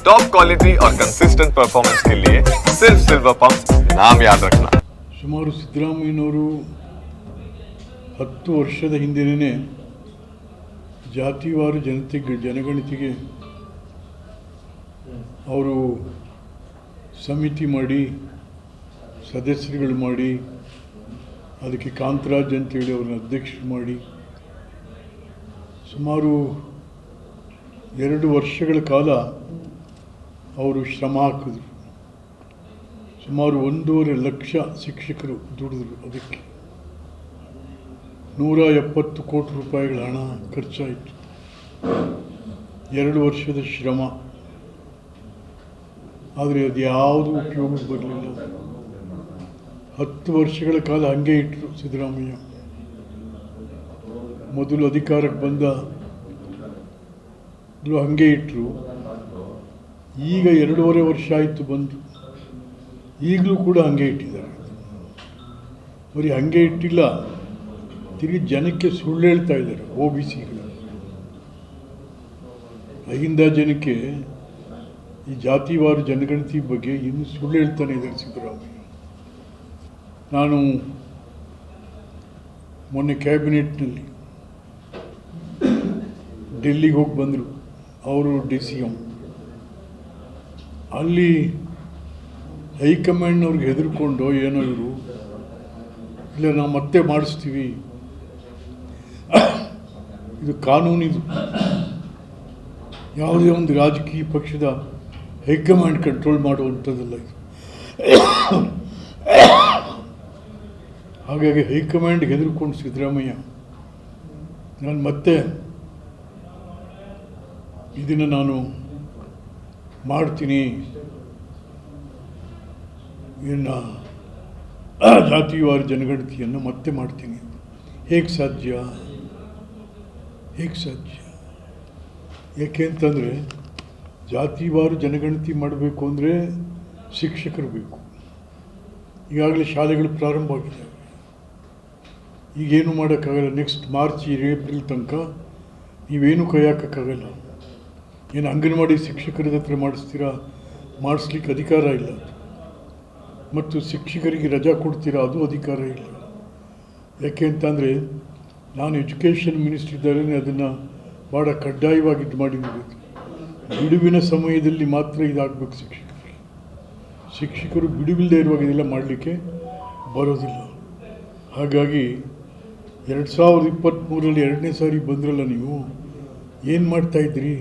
Top quality और consistent performance के लिए सिर्फ सिल्वर पंप नाम याद रखना ಸುಮಾರು ಸಿದ್ದರಾಮಯ್ಯನವರು ಹತ್ತು ವರ್ಷದ ಹಿಂದೆಯೇ ಜಾತಿವಾರು ಜನತೆಗೆ ಜನಗಣತಿಗೆ ಅವರು ಸಮಿತಿ ಮಾಡಿ ಸದಸ್ಯರುಗಳು ಮಾಡಿ ಅದಕ್ಕೆ ಕಾಂತರಾಜ್ ಅಂತೇಳಿ ಅವ್ರನ್ನ ಅಧ್ಯಕ್ಷರು ಮಾಡಿ ಸುಮಾರು ಎರಡು ವರ್ಷಗಳ ಕಾಲ ಅವರು ಶ್ರಮ ಹಾಕಿದ್ರು ಸುಮಾರು ಒಂದೂವರೆ ಲಕ್ಷ ಶಿಕ್ಷಕರು ದುಡಿದ್ರು ಅದಕ್ಕೆ. ನೂರ ಎಪ್ಪತ್ತು ಕೋಟಿ ರೂಪಾಯಿಗಳ ಹಣ ಖರ್ಚಾಯಿತು. ಎರಡು ವರ್ಷದ ಶ್ರಮ. ಆದರೆ ಅದು ಯಾವುದೂ ಉಪಯೋಗಕ್ಕೆ ಬರಲಿಲ್ಲ. ಹತ್ತು ವರ್ಷಗಳ ಕಾಲ ಹಂಗೆ ಇಟ್ಟರು ಸಿದ್ದರಾಮಯ್ಯ. ಮೊದಲು ಅಧಿಕಾರಕ್ಕೆ ಬಂದ ಹಾಗೆ ಹಂಗೆ ಇಟ್ಟರು ಈಗ ಎರಡೂವರೆ ವರ್ಷ ಆಯಿತು ಬಂದು. ಈಗಲೂ ಕೂಡ ಹಂಗೆ ಇಟ್ಟಿದ್ದಾರೆ. ಬರೀ ಹಂಗೆ ಇಟ್ಟಿಲ್ಲ, ತಿರುಗಿ ಜನಕ್ಕೆ ಸುಳ್ಳು ಹೇಳ್ತಾ ಇದ್ದಾರೆ ಓ ಬಿ ಸಿಗಳು. ಅಹಿಂದ ಜನಕ್ಕೆ ಈ ಜಾತಿವಾರು ಜನಗಣತಿ ಬಗ್ಗೆ ಇನ್ನೂ ಸುಳ್ಳು ಹೇಳ್ತಾನೆ ಇದ್ದಾರೆ ಸಿದ್ದರಾಮಯ್ಯ. ನಾನು ಮೊನ್ನೆ ಕ್ಯಾಬಿನೆಟ್ನಲ್ಲಿ ಡೆಲ್ಲಿಗೆ ಹೋಗಿ ಬಂದರು. ಅವರು ಡಿ ಸಿ ಎಂ ಅಲ್ಲಿ ಹೈಕಮಾಂಡ್ನವ್ರಿಗೆ ಹೆದರ್ಕೊಂಡು ಏನೋ ಇವರು, ಇಲ್ಲ, ನಾವು ಮತ್ತೆ ಮಾಡಿಸ್ತೀವಿ. ಇದು ಕಾನೂನಿದು ಯಾವುದೇ ಒಂದು ರಾಜಕೀಯ ಪಕ್ಷದ ಹೈಕಮಾಂಡ್ ಕಂಟ್ರೋಲ್ ಮಾಡುವಂಥದ್ದಲ್ಲ ಇದು. ಹಾಗಾಗಿ ಹೈಕಮಾಂಡ್ ಹೆದರ್ಕೊಂಡು ಸಿದ್ದರಾಮಯ್ಯ, ನಾನು ಮತ್ತೆ ಇದನ್ನು ನಾನು ಮಾಡ್ತೀನಿ. ಇನ್ನು ಜಾತಿವಾರು ಜನಗಣತಿಯನ್ನು ಮತ್ತೆ ಮಾಡ್ತೀನಿ. ಹೇಗೆ ಸಾಧ್ಯ? ಹೇಗೆ ಸಾಧ್ಯ? ಯಾಕೆ ಅಂತಂದರೆ ಜಾತಿವಾರು ಜನಗಣತಿ ಮಾಡಬೇಕು ಅಂದರೆ ಶಿಕ್ಷಕರು ಬೇಕು. ಈಗಾಗಲೇ ಶಾಲೆಗಳು ಪ್ರಾರಂಭ ಆಗಿದೆ ಈಗೇನು ಮಾಡೋಕ್ಕಾಗಲ್ಲ? ನೆಕ್ಸ್ಟ್ ಮಾರ್ಚ್ ಏಪ್ರಿಲ್ ತನಕ ನೀವೇನು ಕೈ ಹಾಕೋಕ್ಕಾಗಲ್ಲ ಏನು ಅಂಗನವಾಡಿ ಶಿಕ್ಷಕರ ಹತ್ರ ಮಾಡಿಸ್ತೀರಾ? ಮಾಡಿಸ್ಲಿಕ್ಕೆ ಅಧಿಕಾರ ಇಲ್ಲ. ಮತ್ತು ಶಿಕ್ಷಕರಿಗೆ ರಜಾ ಕೊಡ್ತೀರಾ? ಅದು ಅಧಿಕಾರ ಇಲ್ಲ. ಯಾಕೆ ಅಂತಂದರೆ ನಾನು ಎಜುಕೇಷನ್ ಮಿನಿಸ್ಟರ್ ಇದ್ದರೆ ಅದನ್ನು ಭಾಳ ಕಡ್ಡಾಯವಾಗಿ ಇದು ಮಾಡಿದ್ದೀವಿ ಬಿಡುವಿನ ಸಮಯದಲ್ಲಿ ಮಾತ್ರ ಇದಾಗಬೇಕು ಶಿಕ್ಷಕರಿಗೆ. ಶಿಕ್ಷಕರು ಬಿಡುವಿಲ್ಲದೆ ಇರುವಾಗ ಇದೆಲ್ಲ ಮಾಡಲಿಕ್ಕೆ ಬರೋದಿಲ್ಲ. ಹಾಗಾಗಿ ಎರಡು ಸಾವಿರದ ಇಪ್ಪತ್ತ್ಮೂರಲ್ಲಿ ಎರಡನೇ ಸಾರಿ ಬಂದ್ರಲ್ಲ ನೀವು, ಏನು ಮಾಡ್ತಾಯಿದ್ರಿ